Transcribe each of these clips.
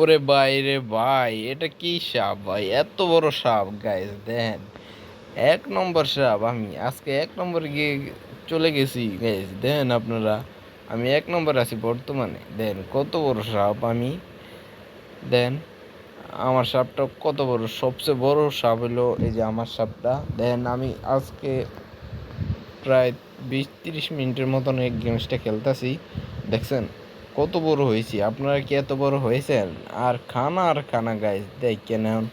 ওরে ভাই রে ভাই, এটা কি সাপ ভাই? এত বড় সাপ গাইস দেন এক নম্বর সাপ, আমি আজকে এক নম্বর গিয়ে চলে গেছি গাইস দেন আপনারা। আমি এক নম্বর আছি বর্তমানে দেন কত বড় সাপ আমি। দেন আমার সাপটা কত বড়, সবচেয়ে বড় সাপ হলো এই যে আমার সাপটা। দেন আমি আজকে প্রায় বিশ তিরিশ মিনিটের মতন এই গেমসটা খেলতেছি, দেখছেন? কত বড় হয়েছি? আপনারা কি এত বড় হয়েছেন? আর খানা আর খানা গাইস দেখেন এখন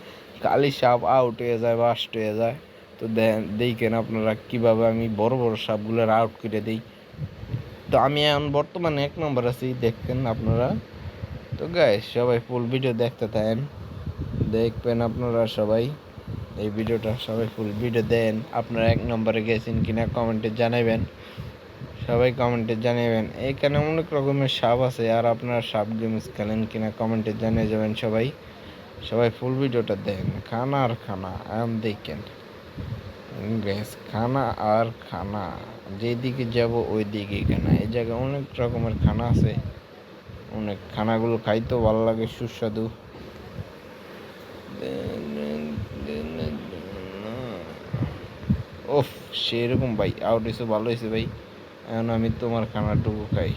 কালি সাপ আউট হয়ে যায় বাস্ট হয়ে যায়। তো দেন, দেখেন আপনারা কীভাবে আমি বড় বড় সাপগুলোর আউট করে দিই। তো আমি এখন বর্তমানে এক নম্বর আছি দেখছেন আপনারা। তো গাইস সবাই ফুল ভিডিও দেখতে থাকেন। দেখবেন আপনারা সবাই। এই ভিডিওটা সবাই ফুল ভিডিও দেন। আপনারা এক নম্বরে গেছেন কিনা কমেন্টে জানাবেন। সবাই কমেন্টে জানাবেন। এখানে অনেক রকমের সাপ আছে, আর আপনারা সাপ গেমস খেলেন কিনা কমেন্টে জানিয়ে যাবেন সবাই। সবাই ফুল ভিডিওটা দেন খানা আর খানা আম দেখেন। গ্যাস খানা আর খানা। যেদিকে যাব ওই দিকে খানা। এই জায়গায় অনেক রকমের খানা আছে। অনেক খানাগুলো খাইতেও ভালো লাগে, সুস্বাদু। ওফ, সেরকম ভাই আউট হয়েছে ভালো হয়েছে ভাই। এখন আমি তোমার খানাটুকু খাই।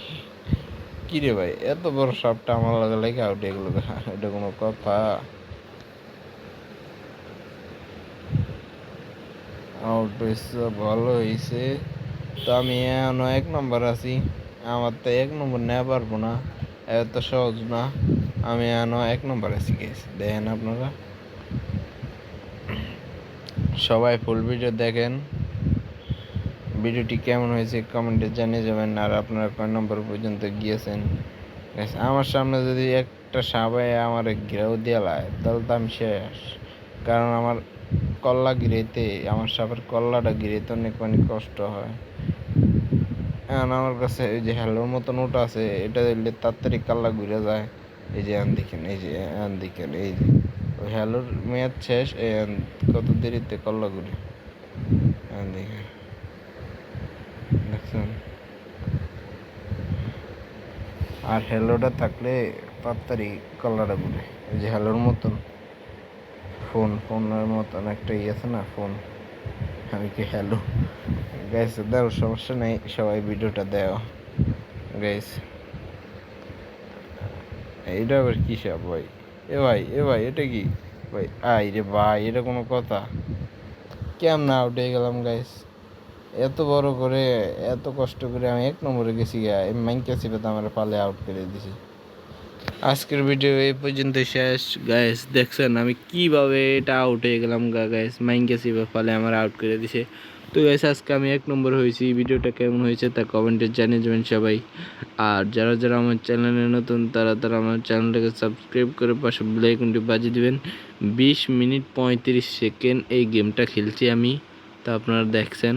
কি রে ভাই, এত বড় সাপটা আমার লাগে লাগে আউট এগুলো এটা কোনো কথা। আউট হয়েছে, ভালো হয়েছে। তো আমি এখন এক নম্বর আছি। আমার তো এক নম্বর নেওয়া পারব না, এত সহজ না। আমি এখন এক নম্বর আছি গেছি দেখেন আপনারা। সবাই ফুল ভিডিও দেখেন। ভিডিওটি কেমন হয়েছে কমেন্টে জানিয়ে যাবেন, আর আপনারা কয় নম্বর পর্যন্ত গিয়েছেন? আমার সামনে যদি একটা সাবাই আমার ঘিরাও দেওয়ালায় তাহলে তো আমি শেষ। কারণ আমার কল্লা গিরেতে আমার সাপের কল্লাটা গিরেতে অনেক অনেক কষ্ট হয়। এখন আমার কাছে এই যে হ্যালোর মতন ওটা আছে, এটা দিলে তাড়াতাড়ি কাল্লা ঘুরে যায়। এই যে আন দেখেন, এই যে আন দেখেন, এই যে। ওই হ্যালোর মেয়াদ শেষ কত দেরিতে কল্লা ঘুরে আন দেখেন দেখছেন আর হ্যালোটা থাকলে তাড়াতাড়ি কল্লাটা ঘুরে এই যে হ্যালোর মতন। ফোন ফোনের মতন একটা ইয়ে আছে না ফোন আমি কি হ্যালো গাইস দাও সমস্যা নেই, সবাই ভিডিওটা দেও। গাইস এইটা আবার কি সব ভাই? এ ভাই এ ভাই, এটা কি? ভাই আই রে ভাই, এটা কোনো কথা? কেমন আউট হয়ে গেলাম গাইস এত বড় করে, এত কষ্ট করে আমি এক নম্বরে গেছি গা এই মাইনকা ছিল তো আমার পালে আউট করে দিছি। আজকের ভিডিও এই পর্যন্ত শেষ। গাইস দেখছেন আমি কীভাবে এটা আউট হয়ে গেলাম গা গাইস মাইনকা ছিল পালে আমার আউট করে দিছে। তো গাইস আজকে আমি এক নম্বর হয়েছি। ভিডিওটা কেমন হয়েছে তা কমেন্টে জানিয়ে যাবেন সবাই। আর যারা যারা আমার চ্যানেলে নতুন, তারা তারা আমার চ্যানেলটাকে সাবস্ক্রাইব করে পাশে বেলাইকনটি বাজিয়ে দেবেন। বিশ মিনিট পঁয়ত্রিশ সেকেন্ড এই গেমটা খেলছি আমি। তা আপনারা দেখছেন।